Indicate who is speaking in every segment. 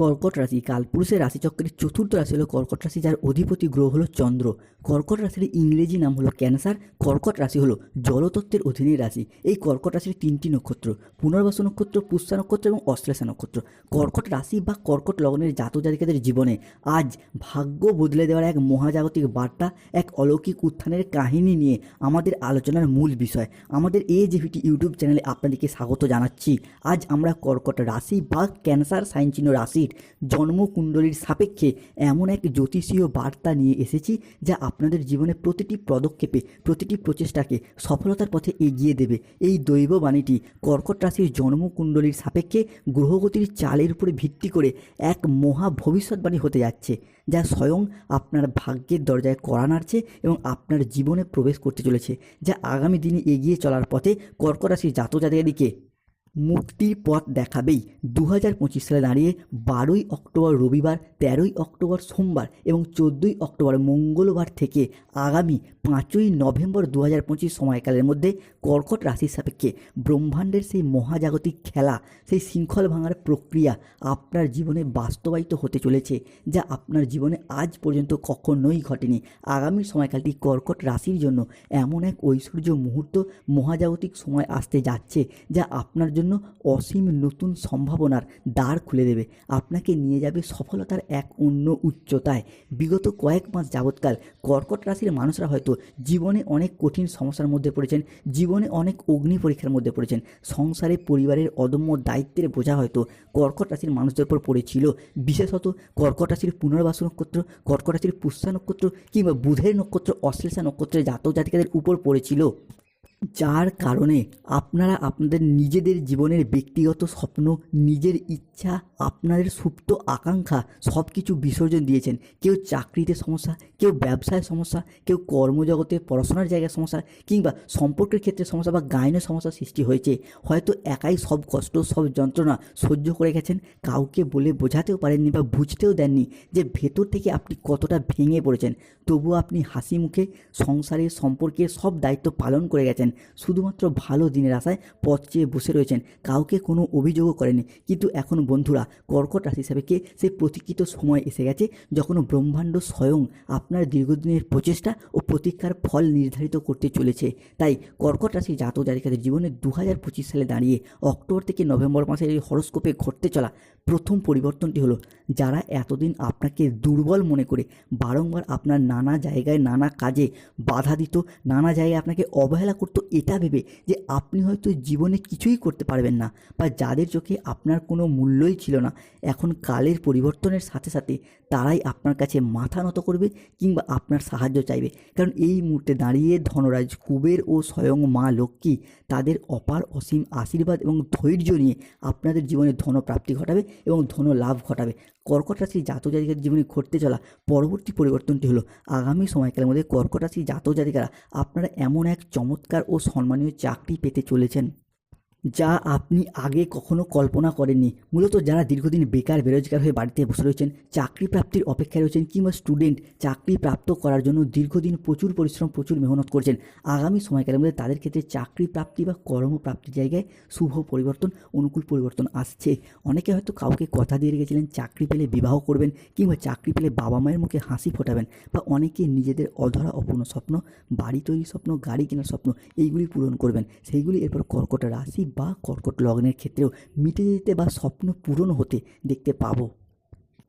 Speaker 1: কর্কট রাশি, কালপুরুষের রাশিচক্রের চতুর্থ রাশি হলো কর্কট রাশি, যার অধিপতি গ্রহ হলো চন্দ্র। কর্কট রাশির ইংরেজি নাম হলো ক্যান্সার, কর্কট রাশি হলো জলতত্ত্বের অধীনে রাশি। এই কর্কট রাশির তিনটি নক্ষত্র, পুনর্বাসু নক্ষত্র, পুষ্যা নক্ষত্র এবং অশ্লেষা নক্ষত্র। কর্কট রাশি বা কর্কট লগ্নের জাতক জাতিকাদের জীবনে আজ ভাগ্য বদলে দেওয়ার এক মহাজাগতিক বার্তা, এক অলৌকিক উত্থানের কাহিনী নিয়ে আমাদের আলোচনার মূল বিষয়। আমাদের এ জেভিটি ইউটিউব চ্যানেলে আপনাদেরকে স্বাগত জানাচ্ছি। আজ আমরা কর্কট রাশি বা ক্যান্সার সাইন চিহ্ন রাশির জন্মকুণ্ডলীর সাপেক্ষে এমন এক জ্যোতিষীয় বার্তা নিয়ে এসেছি যা আপনাদের জীবনে প্রতিটি পদক্ষেপে, প্রতিটি প্রচেষ্টাকে সফলতার পথে এগিয়ে দেবে। এই দৈব বাণীটি কর্কট রাশির জন্মকুণ্ডলীর সাপেক্ষে গ্রহগতির চালের উপরে ভিত্তি করে এক মহা ভবিষ্যৎবাণী হতে যাচ্ছে, যা স্বয়ং আপনার ভাগ্যের দরজায় কড়া নাড়ছে এবং আপনার জীবনে প্রবেশ করতে চলেছে, যা আগামী দিনে এগিয়ে চলার পথে কর্কট রাশির জাতজাতিকাদিকে মুক্তির পথ দেখাবেই দু হাজার পঁচিশ সালে দাঁড়িয়ে বারোই অক্টোবর রবিবার, তেরোই অক্টোবর সোমবার এবং চোদ্দোই অক্টোবর মঙ্গলবার থেকে আগামী পাঁচই নভেম্বর দু হাজার পঁচিশ সময়কালের মধ্যে কর্কট রাশির সাপেক্ষে ব্রহ্মাণ্ডের সেই মহাজাগতিক খেলা, সেই শৃঙ্খল ভাঙার প্রক্রিয়া আপনার জীবনে বাস্তবায়িত হতে চলেছে, যা আপনার জীবনে আজ পর্যন্ত কখনোই ঘটেনি। আগামী সময়কালটি কর্কট রাশির জন্য এমন এক ঐশ্বর্য মুহূর্ত, মহাজাগতিক সময় আসতে যাচ্ছে, যা আপনার অসীম নতুন সম্ভাবনার দ্বার খুলে দেবে। আপনাকে নিয়ে যাবে সফলতার এক অন্য উচ্চতায়। বিগত কয়েক মাস যাবৎকাল কর্কট রাশির মানুষরা হয়তো জীবনে অনেক কঠিন সমস্যার মধ্যে পড়েছেন, জীবনে অনেক অগ্নি পরীক্ষার মধ্যে পড়েছেন। সংসারে পরিবারের অদম্য দায়িত্বের বোঝা হয়তো কর্কট রাশির মানুষদের উপর পড়েছিল। বিশেষত কর্কট রাশির পুনর্বাসু নক্ষত্র, কর্কট রাশির পুষ্যা নক্ষত্র কিংবা বুধের নক্ষত্র, অশ্লেষা নক্ষত্রের জাতক জাতিকাদের উপর পড়েছিল। যার কারণে আপনারা আপনাদের নিজেদের জীবনের ব্যক্তিগত স্বপ্ন, নিজের ইচ্ছা, আপনাদের সুপ্ত আকাঙ্ক্ষা সব কিছু বিসর্জন দিয়েছেন। কেউ চাকরিতে সমস্যা, কেউ ব্যবসায় সমস্যা, কেউ কর্মজগতে পড়াশোনার জায়গায় সমস্যা, কিংবা সম্পর্কের ক্ষেত্রে সমস্যা বা গায়নের সমস্যা সৃষ্টি হয়েছে। হয়তো একাই সব কষ্ট, সব যন্ত্রণা সহ্য করে গেছেন, কাউকে বলে বোঝাতেও পারেননি বা বুঝতেও দেননি যে ভেতর থেকে আপনি কতটা ভেঙে পড়েছেন। তবুও আপনি হাসি মুখে সংসারে সম্পর্কে সব দায়িত্ব পালন করে গেছেন। শুধুমাত্র ভালো দিনের আশায় পথ চেয়ে বসে রয়েছেন। কাউকে কোনো অভিযোগও করেনি কিন্তু এখন বন্ধুরা, কর্কট রাশি হিসাবে কে সেই প্রতীক্ষিত সময় এসে গেছে যখন ব্রহ্মাণ্ড স্বয়ং আপনার দীর্ঘদিনের প্রচেষ্টা ও প্রতীক্ষার ফল নির্ধারিত করতে চলেছে। তাই কর্কট রাশি জাতক জাতিকাদের জীবনে দু সালে দাঁড়িয়ে অক্টোবর থেকে নভেম্বর মাসের এই হরস্কোপে ঘটতে চলা প্রথম পরিবর্তনটি হলো, যারা এতদিন আপনাকে দুর্বল মনে করে বারংবার আপনার নানা জায়গায় নানা কাজে বাধা দিত, নানা জায়গায় আপনাকে অবহেলা করতো এটা ভেবে যে আপনি হয়তো জীবনে কিছুই করতে পারবেন না বা যাদের চোখে আপনার কোনো মূল্যই ছিল না, এখন কালের পরিবর্তনের সাথে সাথে তারাই আপনার কাছে মাথা নত করবে কিংবা আপনার সাহায্য চাইবে। কারণ এই মুহূর্তে দাঁড়িয়ে ধনরাজ কুবের ও স্বয়ং মা লক্ষ্মী তাদের অপার অসীম আশীর্বাদ এবং ধৈর্য নিয়ে আপনাদের জীবনে ধনপ্রাপ্তি ঘটাবে এবং ধন লাভ ঘটাবে। কর্কট রাশির জাতক জাতিকার জীবনে ঘটতে চলা পরবর্তী পরিবর্তনটি হলো, আগামী সময়কালের মধ্যে কর্কট রাশির জাতক জাতিকারা আপনারা এমন এক চমৎকার ও সম্মানীয় চাকরি পেতে চলেছেন। যা আপনি আগে কখনো কল্পনা করেননি। মূলত যারা দীর্ঘদিন বেকার, বেরোজগার হয়ে বাড়িতে বসে রয়েছেন চাকরি প্রাপ্তির অপেক্ষায় রয়েছেন কিংবা স্টুডেন্ট চাকরি প্রাপ্ত করার জন্য দীর্ঘদিন প্রচুর পরিশ্রম, প্রচুর মেহনত করছেন। আগামী সময়কালের মধ্যে তাদের ক্ষেত্রে চাকরি প্রাপ্তি বা কর্মপ্রাপ্তির জায়গায় শুভ পরিবর্তন, অনুকূল পরিবর্তন আসছে। অনেকে হয়তো কাউকে কথা দিয়ে রেখেছিলেন, চাকরি পেলে বিবাহ করবেন কিংবা চাকরি পেলে বাবা মায়ের মুখে হাসি ফোটাবেন বা অনেকে নিজেদের অধরা অপূর্ণ স্বপ্ন, বাড়ি তৈরির স্বপ্ন, গাড়ি কেনার স্বপ্ন, এইগুলি পূরণ করবেন। সেইগুলি এরপর কর্কট রাশি বা কর্কট লগ্নের ক্ষেত্রেও মিটে যেতে বা স্বপ্ন পূরণ হতে দেখতে পাবো।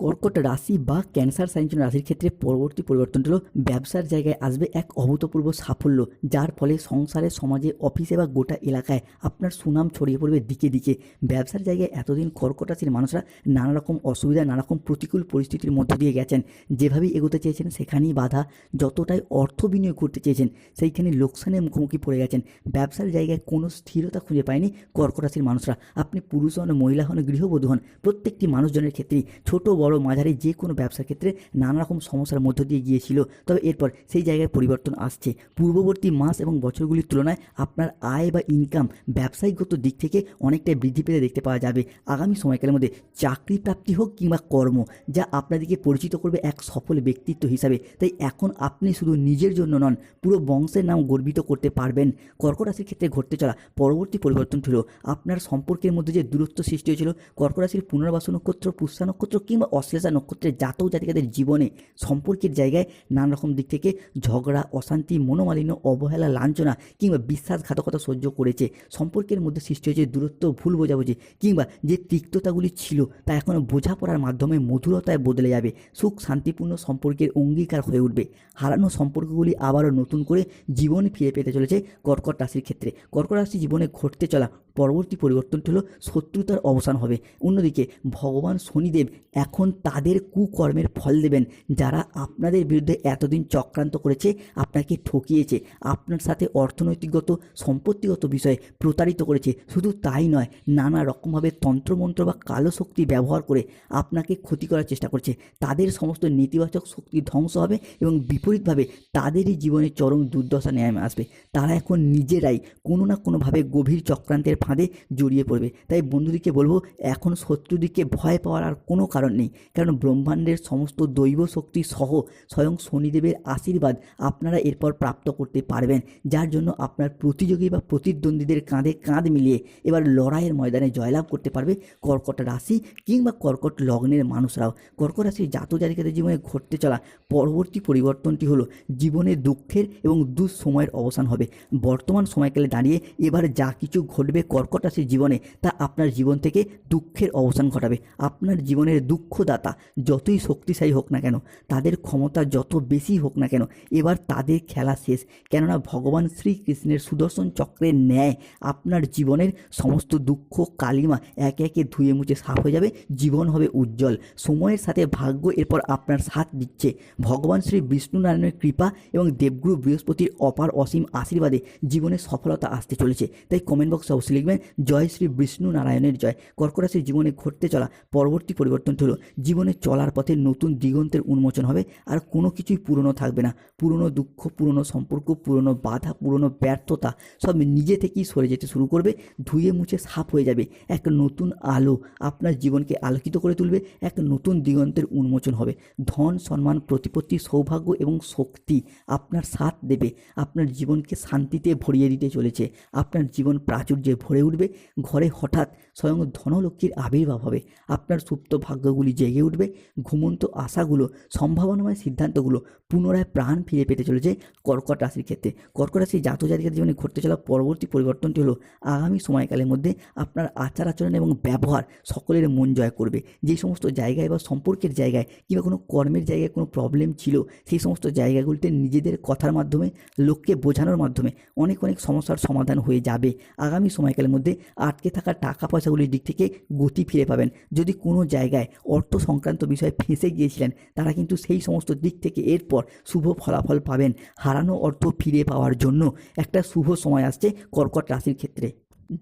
Speaker 1: কর্কট রাশি বা ক্যান্সার সাইন রাশির ক্ষেত্রে পরবর্তী পরিবর্তনটা হলো, ব্যবসার জায়গায় আসবে এক অভূতপূর্ব সাফল্য, যার ফলে সংসারে, সমাজে, অফিসে বা গোটা এলাকায় আপনার সুনাম ছড়িয়ে পড়বে দিকে দিকে। ব্যবসার জায়গায় এতদিন কর্কট রাশির মানুষরা নানা রকম অসুবিধা নানা রকম প্রতিকূল পরিস্থিতির মধ্য দিয়ে গেছেন। যেভাবেই এগোতে চেয়েছেন, সেখানেই বাধা যতটাই অর্থ বিনিয়োগ করতে চেয়েছেন, সেইখানে লোকসানের মুখোমুখি পড়ে গেছেন। ব্যবসার জায়গায় কোনো স্থিরতা খুঁজে পায়নি কর্কট রাশির মানুষরা। আপনি পুরুষ হন, মহিলা হন, গৃহবধূ হন, প্রত্যেকটি মানুষজনের ক্ষেত্রেই ছোট, বড় বড় মাঝারি যে কোনো ব্যবসার ক্ষেত্রে নানা রকম সমস্যার মধ্য দিয়ে গিয়েছিল। তবে এরপর সেই জায়গায় পরিবর্তন আসছে। পূর্ববর্তী মাস এবং বছরগুলির তুলনায় আপনার আয় বা ইনকাম ব্যবসায়িকগত দিক থেকে অনেকটাই বৃদ্ধি পেতে দেখতে পাওয়া যাবে। আগামী সময়কালের মধ্যে চাকরি প্রাপ্তি হোক কিংবা কর্ম, যা আপনাদেরকে পরিচিত করবে এক সফল ব্যক্তিত্ব হিসাবে। তাই এখন আপনি শুধু নিজের জন্য নন, পুরো বংশের নাম গর্বিত করতে পারবেন। কর্কট রাশির ক্ষেত্রে ঘটতে চলা পরবর্তী পরিবর্তন হলো আপনার সম্পর্কের মধ্যে যে দূরত্ব সৃষ্টি হয়েছিল, কর্কট রাশির পুনর্বাসু নক্ষত্র, পুষ্যা নক্ষত্র কিংবা অশ্লেষা নক্ষত্রের জাতক জাতিকাদের জীবনে সম্পর্কের জায়গায় নানা রকম দিক থেকে ঝগড়া, অশান্তি, মনোমালিন্য, অবহেলা, লাঞ্ছনা কিংবা বিশ্বাসঘাতকতা সহ্য করেছে। সম্পর্কের মধ্যে সৃষ্টি হয়েছে দূরত্ব, ভুল বোঝাবুঝি কিংবা যে তিক্ততাগুলি ছিল তা এখন বোঝাপড়ার মাধ্যমে মধুরতায় বদলে যাবে। সুখ, শান্তিপূর্ণ সম্পর্কের অঙ্গীকার হয়ে উঠবে। হারানো সম্পর্কগুলি আবারও নতুন করে জীবন ফিরে পেতে চলেছে কর্কট রাশির ক্ষেত্রে। কর্কট রাশি জীবনে ঘটতে চলা পরবর্তী পরিবর্তনটি হলো শত্রুতার অবসান হবে। অন্যদিকে ভগবান শনিদেব এখন তাদের কুকর্মের ফল দেবেন, যারা আপনাদের বিরুদ্ধে এতদিন চক্রান্ত করেছে, আপনাকে ঠকিয়েছে, আপনার সাথে অর্থনৈতিকগত, সম্পত্তিগত বিষয়ে প্রতারিত করেছে। শুধু তাই নয়, নানা রকমভাবে তন্ত্রমন্ত্র বা কালো শক্তি ব্যবহার করে আপনাকে ক্ষতি করার চেষ্টা করছে। তাদের সমস্ত নেতিবাচক শক্তি ধ্বংস হবে এবং বিপরীতভাবে তাদেরই জীবনে চরম দুর্দশা নেমে আসবে। তারা এখন নিজেরাই কোনো না কোনোভাবে গভীর চক্রান্তের ফাঁদে জড়িয়ে পড়বে। তাই বন্ধুদিকে বলব, এখন শত্রুদিকে ভয় পাওয়ার আর কোনো কারণ নেই। কারণ ব্রহ্মাণ্ডের সমস্ত দৈব শক্তি সহ স্বয়ং শনিদেবের আশীর্বাদ আপনারা এরপর প্রাপ্ত করতে পারবেন। যার জন্য আপনার প্রতিযোগী বা প্রতিদ্বন্দ্বীদের কাঁধে কাঁধ মিলিয়ে এবার লড়াইয়ের ময়দানে জয়লাভ করতে পারবে কর্কট রাশি কিংবা কর্কট লগ্নের মানুষরাও। কর্কট রাশির জাতক জাতিকাদের জীবনে ঘটতে চলা পরবর্তী পরিবর্তনটি হলো জীবনে দুঃখের এবং দুঃসময়ের অবসান হবে। বর্তমান সময়কালে দাঁড়িয়ে এবার যা কিছু ঘটবে কর্কট রাশির জীবনে তা আপনার জীবন থেকে দুঃখের অবসান ঘটাবে। আপনার জীবনের দুঃখদাতা যতই শক্তিশালী হোক না কেন, তাদের ক্ষমতা যত বেশি হোক না কেন, এবার তাদের খেলা শেষ। কেননা ভগবান শ্রীকৃষ্ণের সুদর্শন চক্রের ন্যায় আপনার জীবনের সমস্ত দুঃখ কালিমা একে একে ধুয়ে মুছে সাফ হয়ে যাবে, জীবন হবে উজ্জ্বল। সময়ের সাথে ভাগ্য এরপর আপনার সাথ দিচ্ছে। ভগবান শ্রী বিষ্ণু নারায়ণের কৃপা এবং দেবগুরু বৃহস্পতির অপার অসীম আশীর্বাদে জীবনে সফলতা আসতে চলেছে। তাই কমেন্ট বক্সে অবশ্যই লিখবেন জয় শ্রী বিষ্ণু নারায়ণের জয়। কর্কট রাশির জীবনে ঘটতে চলা পরবর্তী পরিবর্তনটি হলো, জীবনে চলার পথে নতুন দিগন্তের উন্মোচন হবে আর কোনো কিছুই পুরনো থাকবে না। পুরনো দুঃখ, পুরনো সম্পর্ক, পুরনো বাধা, পুরনো ব্যর্থতা সব নিজে থেকেই সরে যেতে শুরু করবে, ধুয়ে মুছে সাফ হয়ে যাবে। এক নতুন আলো আপনার জীবনকে আলোকিত করে তুলবে, এক নতুন দিগন্তের উন্মোচন হবে। ধন, সম্মান, প্রতিপত্তি, সৌভাগ্য এবং শক্তি আপনার সাথ দেবে। আপনার জীবনকে শান্তিতে ভরিয়ে দিতে চলেছে। আপনার জীবন প্রাচুর্যে ভরে উঠবে, ঘরে হঠাৎ স্বয়ং ধনলক্ষ্মীর আবির্ভাব হবে। আপনার সুপ্ত ভাগ্যগুলি জেগে উঠবে, ঘুমন্ত আশাগুলো, সম্ভাবনাময় সিদ্ধান্তগুলো পুনরায় প্রাণ ফিরে পেতে চলেছে কর্কট রাশির ক্ষেত্রে। কর্কট রাশির জাতক জাতিকার জীবনে ঘটতে চলা পরবর্তী পরিবর্তনটি হলো আগামী সময়কালের মধ্যে আপনার আচার আচরণ এবং ব্যবহার সকলের মন জয় করবে। যে সমস্ত জায়গায় বা সম্পর্কের জায়গায় কিংবা কোনো কর্মের জায়গায় কোনো প্রবলেম ছিল, সেই সমস্ত জায়গাগুলিতে নিজেদের কথার মাধ্যমে, লোককে বোঝানোর মাধ্যমে অনেক অনেক সমস্যার সমাধান হয়ে যাবে। আগামী সময়কালের মধ্যে আটকে থাকা টাকা পয়সাগুলির দিক থেকে গতি ফিরে পাবেন। যদি কোনো জায়গায় অর্থ সংক্রান্ত বিষয়ে ফেঁসে গিয়েছিলেন, তারা কিন্তু সেই সমস্ত দিক থেকে এরপর শুভ ফলাফল পাবেন। হারানো অর্থ ফিরে পাওয়ার জন্য একটা শুভ সময় আসছে কর্কট রাশির ক্ষেত্রে।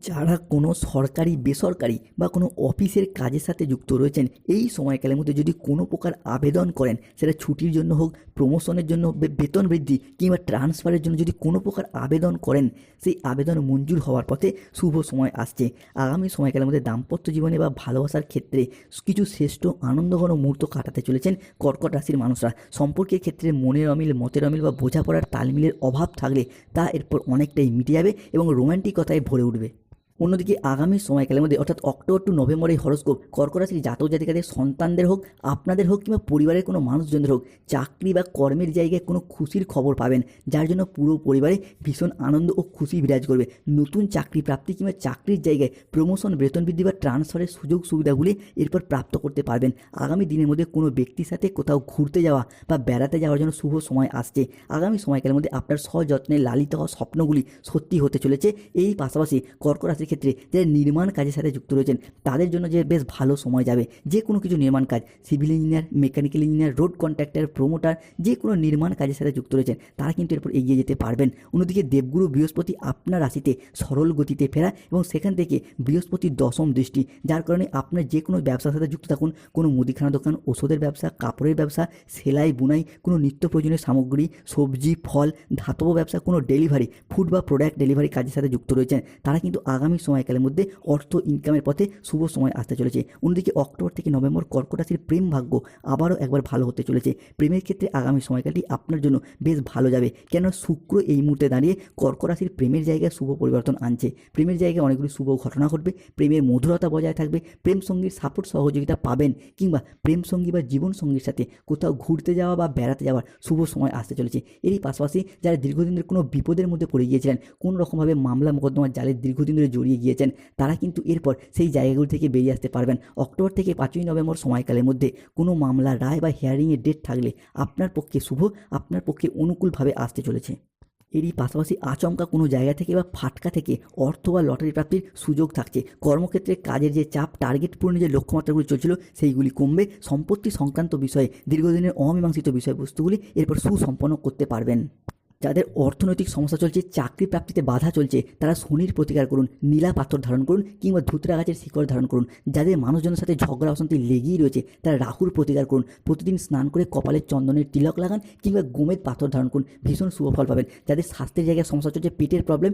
Speaker 1: যারা কোনো সরকারি, বেসরকারি বা কোনো অফিসের কাজের সাথে যুক্ত রয়েছেন, এই সময়কালের মধ্যে যদি কোনো প্রকার আবেদন করেন, সেটা ছুটির জন্য হোক প্রমোশনের জন্য বেতন বৃদ্ধি কিংবা ট্রান্সফারের জন্য যদি কোনো প্রকার আবেদন করেন, সেই আবেদন মঞ্জুর হওয়ার পথে শুভ সময় আসছে। আগামী সময়কালের মধ্যে দাম্পত্য জীবনে বা ভালোবাসার ক্ষেত্রে কিছু শ্রেষ্ঠ আনন্দঘন মুহূর্ত কাটাতে চলেছেন কর্কট রাশির মানুষরা। সম্পর্কের ক্ষেত্রে মনের অমিল, মতের অমিল বা বোঝাপড়ার তালমিলের অভাব থাকলে তা এরপর অনেকটাই মিটে যাবে এবং রোম্যান্টিকতায় ভরে উঠবে। অন্যদিকে আগামী সময়কালের মধ্যে, অর্থাৎ অক্টোবর টু নভেম্বর এই হরস্কোপ কর্কট রাশির জাতক জাতিকাদের সন্তানদের হোক, আপনাদের হোক কিংবা পরিবারের কোনো মানুষজনদের হোক, চাকরি বা কর্মের জায়গায় কোনো খুশির খবর পাবেন, যার জন্য পুরো পরিবারে ভীষণ আনন্দ ও খুশি বিরাজ করবে। নতুন চাকরি প্রাপ্তি কিংবা চাকরির জায়গায় প্রমোশন বেতন বৃদ্ধি বা ট্রান্সফারের সুযোগ সুবিধাগুলি এরপর প্রাপ্ত করতে পারবেন। আগামী দিনের মধ্যে কোনো ব্যক্তির সাথে কোথাও ঘুরতে যাওয়া বা বেড়াতে যাওয়ার জন্য শুভ সময় আসছে। আগামী সময়কালের মধ্যে আপনার সযত্নে লালিত হওয়া স্বপ্নগুলি সত্যি হতে চলেছে। এই পাশাপাশি কর্কট রাশির ক্ষেত্রে যারা নির্মাণ কাজের সাথে যুক্ত রয়েছেন, তাদের জন্য যে বেশ ভালো সময় যাবে, যে কোনো কিছু নির্মাণ কাজ, civil engineer, mechanical engineer, road contractor promoter যে কোনো নির্মাণ কাজের সাথে যুক্ত রয়েছেন, তারা কিন্তু এরপর এগিয়ে যেতে পারবেন। অন্যদিকে দেবগুরু বৃহস্পতি আপনার রাশিতে সরল গতিতে ফেরা এবং সেখান থেকে বৃহস্পতির দশম দৃষ্টি, যার কারণে আপনার যে কোনো ব্যবসার সাথে যুক্ত থাকুন। কোনো মুদিখানা দোকান, ওষুধের ব্যবসা, কাপড়ের ব্যবসা, সেলাই, বুনাই, কোনো নিত্য প্রয়োজনীয় সামগ্রী, সবজি, ফল, ধাতব ব্যবসা, কোনো ডেলিভারি ফুড বা প্রোডাক্ট ডেলিভারি কাজের সাথে যুক্ত রয়েছেন, তারা কিন্তু আগামী সময়কালের মধ্যে অর্থ ইনকামের পথে শুভ সময় আসতে চলেছে। অন্যদিকে অক্টোবর থেকে নভেম্বর কর্কট রাশির প্রেম ভাগ্য আবারও একবার ভালো হতে চলেছে। প্রেমের ক্ষেত্রে আগামী সময়কালটি আপনার জন্য বেশ ভালো যাবে। কেন শুক্র এই মুহূর্তে দাঁড়িয়ে কর্কট রাশির প্রেমের জায়গায় শুভ পরিবর্তন আনছে। প্রেমের জায়গায় অনেকগুলি শুভ ঘটনা ঘটবে। প্রেমের মধুরতা বজায় থাকবে। প্রেম সঙ্গীর সাপোর্ট সহযোগিতা পাবেন কিংবা প্রেম সঙ্গী বা জীবন সঙ্গীর সাথে কোথাও ঘুরতে যাওয়া বা বেড়াতে যাওয়ার শুভ সময় আসতে চলেছে। এরই পাশাপাশি যারা দীর্ঘদিন ধরে কোনো বিপদের মধ্যে পড়ে গিয়েছিলেন কোনো রকমভাবে মামলা মোকদ্দমার জালে দীর্ঘদিন ধরে জড়িয়ে গিয়েছেন, তারা কিন্তু এরপর সেই জায়গাগুলো থেকে বেরিয়ে আসতে পারবেন। অক্টোবর থেকে পাঁচই নভেম্বর সময়কালের মধ্যে কোনো মামলা রায় বা হিয়ারিংয়ের ডেট থাকলে আপনার পক্ষে শুভ, আপনার পক্ষে অনুকূলভাবে আসতে চলেছে। এরই পাশাপাশি আচমকা কোনো জায়গা থেকে বা ফাটকা থেকে অর্থ বা লটারি প্রাপ্তির সুযোগ থাকছে। কর্মক্ষেত্রে কাজের যে চাপ টার্গেট পূরণের যে লক্ষ্যমাত্রাগুলি চলছিল, সেইগুলি কমবে। সম্পত্তি সংক্রান্ত বিষয়ে দীর্ঘদিনের অমীমাংসিত বিষয়বস্তুগুলি এরপর সুসম্পন্ন করতে পারবেন। যাদের অর্থনৈতিক সমস্যা চলছে, চাকরি প্রাপ্তিতে বাধা চলছে, তারা শনির প্রতিকার করুন, নীলা পাথর ধারণ করুন কিংবা ধুতরা গাছের শিকড় ধারণ করুন। যাদের মানুষজনের সাথে ঝগড়া, অশান্তি লেগেই রয়েছে, তারা রাহুর প্রতিকার করুন। প্রতিদিন স্নান করে কপালে চন্দনের তিলক লাগান কিংবা গোমেদ পাথর ধারণ করুন। ভীষণ শুভ ফল পাবেন। যাদের স্বাস্থ্যের জায়গায় সমস্যা চলছে, পেটের প্রবলেম